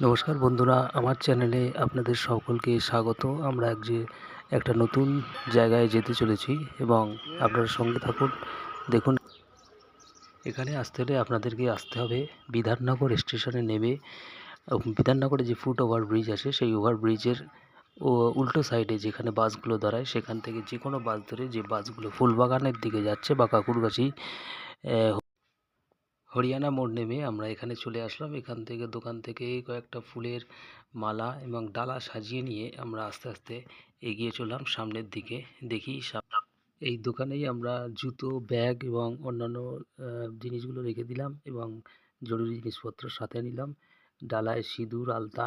নমস্কার বন্ধুরা, আমার চ্যানেলে আপনাদের সকলকে স্বাগত। আমরা এক যে একটা নতুন জায়গায় যেতে চলেছি এবং আপনারা সঙ্গে থাকুন। দেখুন, এখানে আসতে হলে আপনাদেরকে আসতে হবে বিধাননগর স্টেশনে নেমে। বিধাননগরে যে ফুট ওভার ব্রিজ আছে, সেই ওভার ব্রিজের ও, উল্টো সাইডে যেখানে বাসগুলো দাঁড়ায়, সেখান থেকে যে কোনো বাস ধরে যে বাসগুলো ফুলবাগানের দিকে যাচ্ছে বা কাকুরগাছি হরিয়ানা মোড় নেমে আমরা এখানে চলে আসলাম। এখান থেকে দোকান থেকে কয়েকটা ফুলের মালা এবং ডালা সাজিয়ে নিয়ে আমরা আস্তে আস্তে এগিয়ে চললাম সামনের দিকে। দেখি এই দোকানেই আমরা জুতো, ব্যাগ এবং অন্যান্য জিনিসগুলো রেখে দিলাম এবং জরুরি জিনিসপত্র সাথে নিলাম। ডালায় সিঁদুর, আলতা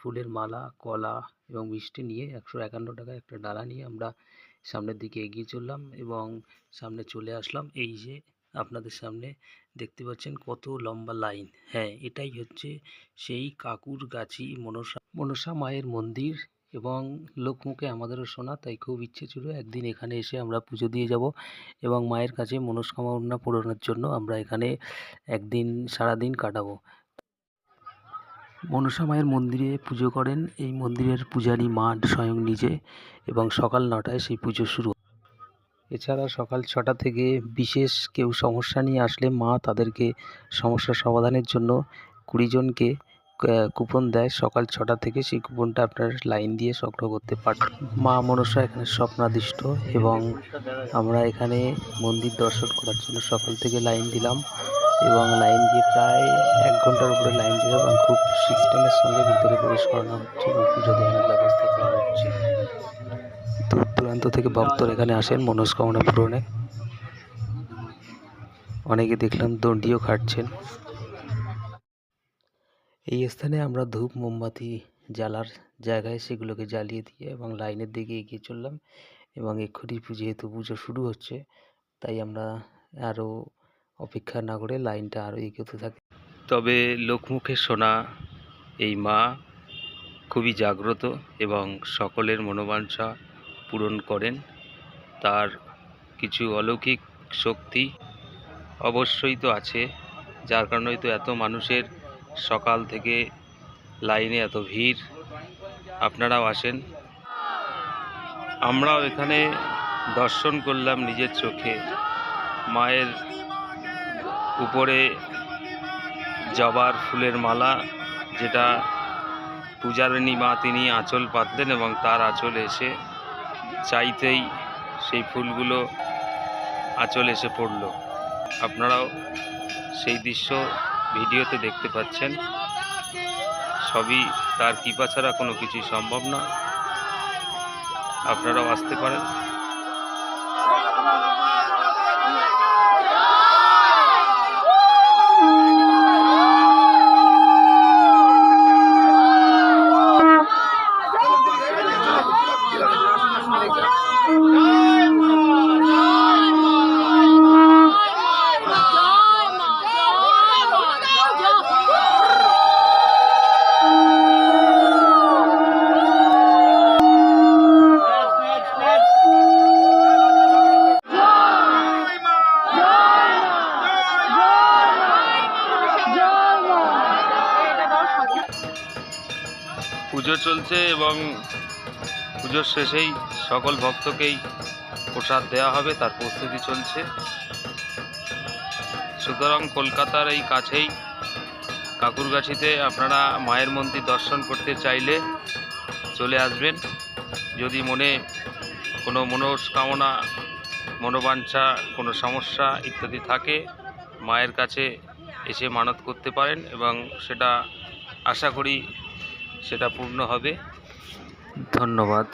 ফুলের মালা, কলা এবং মিষ্টি নিয়ে একশো একান্ন টাকায় একটা ডালা নিয়ে আমরা সামনের দিকে এগিয়ে চললাম এবং সামনে চলে আসলাম। এই যে আপনাদের সামনে দেখতে পাচ্ছেন কত লম্বা লাইন। হ্যাঁ এটাই হচ্ছে সেই কাকুরগাছি মনসা মনসা মায়ের মন্দির এবং লোকমুখে আমাদেরও শোনা তাই খুব ইচ্ছে ছিল একদিন এখানে এসে আমরা পুজো দিয়ে যাব এবং মায়ের কাছে মনস্কামনা পূরণের জন্য আমরা এখানে একদিন, সারাদিন কাটাবো। মনসা মায়ের মন্দিরে পুজো করেন। এই মন্দিরের পূজারী মাঠ স্বয়ং নিজে এবং সকাল নটায় সেই পুজো শুরু। এছাড়া সকাল ছটা থেকে বিশেষ কেউ সমস্যা নিয়ে আসলে মা তাদেরকে সমস্যা সমাধানের জন্য কুড়ি জনকে কুপন দেয়। সকাল ছটা থেকে সেই কুপনটা আপনার লাইন দিয়ে সংগ্রহ করতে পারেন মা মনসা এখানে স্বপ্নাদিষ্ট এবং আমরা এখানে মন্দির দর্শন করার জন্য সকাল থেকে লাইন দিলাম এবং লাইন দিয়ে প্রায় এক ঘণ্টার উপরে লাইন দিলাম এবং খুব সিস্টেমের সঙ্গে ভিতরে প্রবেশ করানো হচ্ছে এবং পুজো দেওয়ানোর ব্যবস্থা করা হচ্ছে। দূর দূরান্ত থেকে ভক্তরা এখানে আসেন, মনস্কামনা পূরণে। অনেকে দেখলাম দণ্ডিও খাটছেন। এই স্থানে আমরা ধূপ, মোমবাতি জ্বালার জায়গায় সেগুলোকে জ্বালিয়ে দিয়ে এবং লাইনের দিকে এগিয়ে চললাম এবং এক্ষুনি যেহেতু পুজো শুরু হচ্ছে, তাই আমরা আরও অপেক্ষা না করে লাইনটা আরও এগোতে থাকি। তবে লোকমুখে শোনা এই মা খুবই জাগ্রত এবং সকলের মনোবাঞ্ছা পূরণ করেন। তার কিছু অলৌকিক শক্তি অবশ্যই তো আছে, যার কারণেই তো এত মানুষের সকাল থেকে লাইনে এত ভিড়। আপনারাও আসেন। আমরাও এখানে দর্শন করলাম নিজের চোখে। মায়ের উপরে জবার ফুলের মালা, যেটা পূজারিণী মা তিনি আঁচল পাতলেন এবং তার আঁচল এসে চাইতেই সেই ফুলগুলো আঁচল এসে পড়ল। আপনারাও সেই দৃশ্য ভিডিওতে দেখতে পাচ্ছেন। সবই তার কৃপা ছাড়া কোনো কিছুই সম্ভব না। আপনারাও আসতে পারেন। পুজো চলছে এবং পুজোর শেষেই সকল ভক্তকেই প্রসাদ দেওয়া হবে, তার প্রস্তুতি চলছে। সুতরাং কলকাতার এই কাছেই, কাকুরগাছিতে আপনারা মায়ের মন্দির দর্শন করতে চাইলে চলে আসবেন। যদি মনে কোনো মনস্কামনা, মনোবাঞ্ছা, কোনো সমস্যা ইত্যাদি থাকে, মায়ের কাছে এসে মানত করতে পারেন এবং সেটা আশা করি সেটা পূর্ণ হবে। ধন্যবাদ।